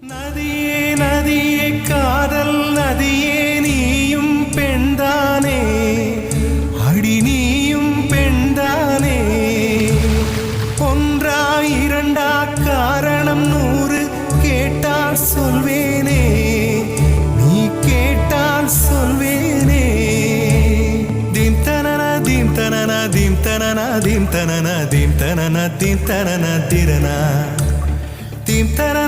நதியே நதியே காதல் நதியே நீயும் பெண்தானே. அடி நீயும் பெண்தானே. ஒன்றா இரண்டா காரணம் நூறு கேட்டால் சொல்வேனே. நீ கேட்டால் சொல்வேனே. தீம் தனன தீம் தனன தீம் தனன தீம் தனன தீம் தனன தீம் தனன திரனா தீம் தனன